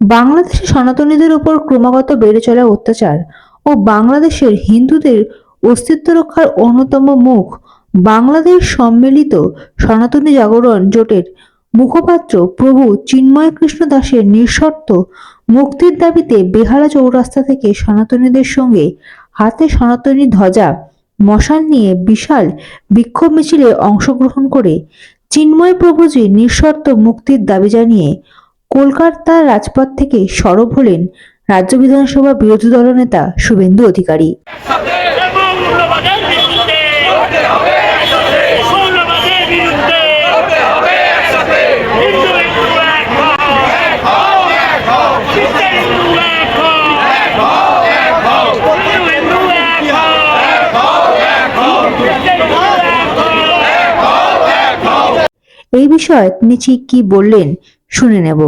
বাংলাদেশে সনাতনীদের উপর ক্রমাগত বেড়ে চলা অত্যাচার ও বাংলাদেশের হিন্দুদের অস্তিত্ব রক্ষার অন্যতম মুখ বাংলাদেশ সম্মিলিত সনাতনী জাগরণ জোটের মুখপাত্র প্রভু চিন্ময় কৃষ্ণ দাসের নিঃশর্ত মুক্তির দাবিতে বেহালা চৌরাস্তা থেকে সনাতনীদের সঙ্গে হাতে সনাতনী ধ্বজা, মশাল নিয়ে বিশাল বিক্ষোভ মিছিলে অংশগ্রহণ করে চিন্ময় প্রভুজির নিঃশর্ত মুক্তির দাবি জানিয়ে কলকাতার রাজপথ থেকে সরব হলেন রাজ্য বিধানসভা বিরোধী দলনেতা শুভেন্দু অধিকারী। এই বিষয়ে তিনি ঠিক কি বললেন শুনে নেব।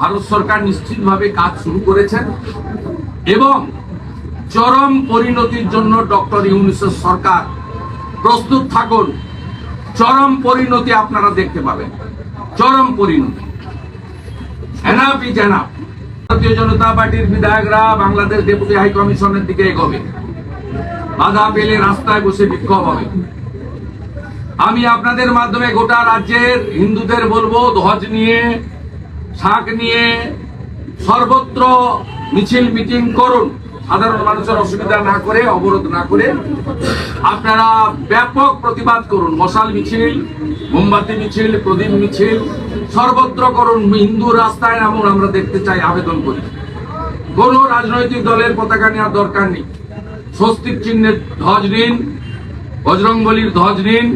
ভারত সরকার নিশ্চিতভাবে কাজ শুরু করেছেন এবং চরম পরিণতির জন্য ডক্টর ইউনিসেফ সরকার প্রস্তুত থাকুন। চরম পরিণতি আপনারা দেখতে পাবেন। চরম পরিণতি। এনাফ ইজ ভারতীয় জনতা পার্টির বিধায়করা বাংলাদেশ ডেপুটি হাই কমিশনের দিকে এগোবে। বাধা পেলে রাস্তায় বসে বিক্ষোভ হবে। আমি আপনাদের মাধ্যমে গোটা রাজ্যের হিন্দুদের বলব, ধ্বজ নিয়ে শাক নিয়ে সর্বত্র মিছিল মিটিং করুন। সাধারণ মানুষের অসুবিধা না করে, অবরোধ না করে আপনারা ব্যাপক প্রতিবাদ করুন। মশাল মিছিল, মোমবাতি মিছিল, প্রদীপ মিছিল, সর্বত্র করুন। হিন্দু রাস্তায় এমন আমরা দেখতে চাই, আবেদন করি। কোন রাজনৈতিক দলের পতাকা নেওয়ার দরকার নেই। স্বস্তিক চিহ্নের ধ্বজ নিন, বজরংবলির ধ্বজ নিন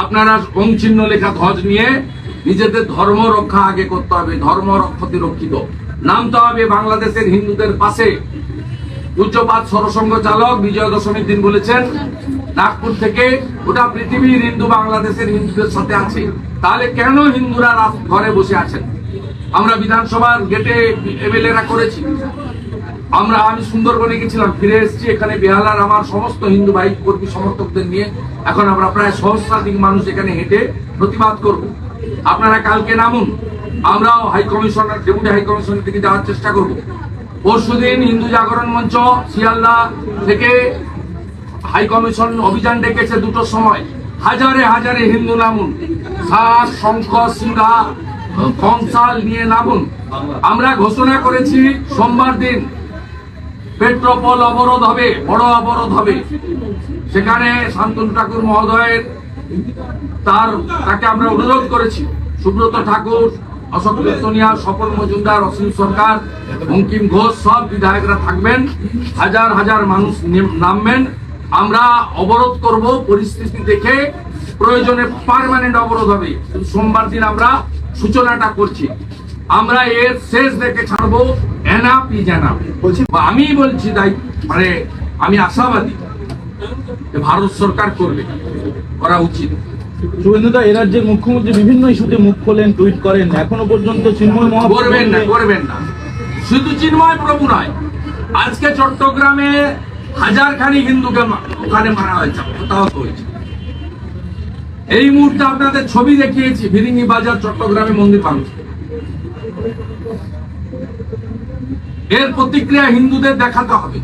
আপনারা চিহ্ন লেখা ধ্বজ নিয়ে নিজেদের ধর্ম রক্ষা আগে করতে হবে, ধর্ম রক্ষতি রক্ষিত। নামতে হবে বাংলাদেশের হিন্দুদের পাশে। উচ্চপাত সরসংঘ চালক বিজয় দশমীর দিন বলেছেন, নাগপুর থেকে ওটা পৃথিবীর হিন্দু বাংলাদেশের হিন্দুদের সাথে আছে। তাহলে কেন হিন্দুরা ঘরে বসে আছেন? আমরা বিধানসভার গেটে এমএলএরা করেছি। আমরা আমি সুন্দরবনে গেছিলাম, ফিরে এসেছি। এখানে বেহালার আমার সমস্ত হিন্দু ভাই কর্মী সমর্থকদের নিয়ে। এখন আমরা প্রায় সহস্রাধিক মানুষ এখানে হেঁটে প্রতিবাদ করব। আপনারা কালকে নামুন। আমরাও হাই কমিশনার ডেপুটি হাই দিকে যাওয়ার চেষ্টা করব। পরশু দিন হিন্দু জাগরণ মঞ্চ শিয়ালদা থেকে হাই কমিশন অভিযান ডেকেছে দুটোর সময়। হাজারে হাজারে হিন্দু নামুন। শাক শঙ্খ, সিংহা, কংসাল নিয়ে নামুন। আমরা ঘোষণা করেছি, সোমবার দিন পেট্রোপল অবরোধ হবে, বড় অবরোধ হবে। সেখানে শান্তনু ঠাকুর মহোদয়ের তার, তাকে আমরা অনুরোধ করেছি। সুব্রত ঠাকুর, অশোক কীর্তনিয়া সফল মজুমদার, অসীম সরকার, বঙ্কিম ঘোষ, সব বিধায়করা থাকবেন। হাজার হাজার মানুষ নামবেন। আমরা অবরোধ করব পরিস্থিতি দেখে। প্রয়োজনে পার্মানেন্ট অবরোধ হবে। সোমবার দিন আমরা সূচনাটা করছি। আমরা এর শেষ দেখে ছাড়বো। ইজ এনাপ বলছি আমি বলছি তাই মানে আমি আশাবাদী যে ভারত সরকার করবে করা উচিত। শুভেন্দুদা এ রাজ্যের মুখ্যমন্ত্রী বিভিন্ন ইস্যুতে মুখ খোলেন টুইট করেন এখনও পর্যন্ত চিন্ময় মহাপ্রভু করবেন না করবেন না। শুধু চিন্ময় প্রভু নয় আজকে চট্টগ্রামে হাজার খানি হিন্দুকে ওখানে মারা হয়েছে হতাহত হয়েছে। এই মুহূর্তে আপনাদের ছবি দেখিয়েছি ভিরিঙ্গি বাজার চট্টগ্রামে মন্দির ভাঙছে। এর প্রতিক্রিয়া হিন্দুদের দেখাতে হবে।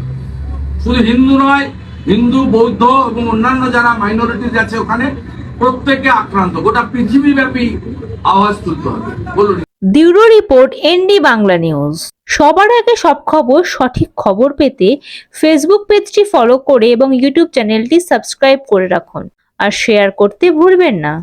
শুধু হিন্দু নয়, হিন্দু, বৌদ্ধ এবং অন্যান্য যারা মাইনরিটিজ আছে ওখানে প্রত্যেকে আক্রান্ত। গোটা পৃথিবীব্যাপী আওয়াজ তুলতে হবে। বলুন। Bureau report, ND Bangla news. সবার আগে সব খবর, সঠিক খবর পেতে ফেসবুক পেজটি ফলো করে এবং ইউটিউব চ্যানেলটি সাবস্ক্রাইব করে রাখুন। আর শেয়ার করতে ভুলবেন না।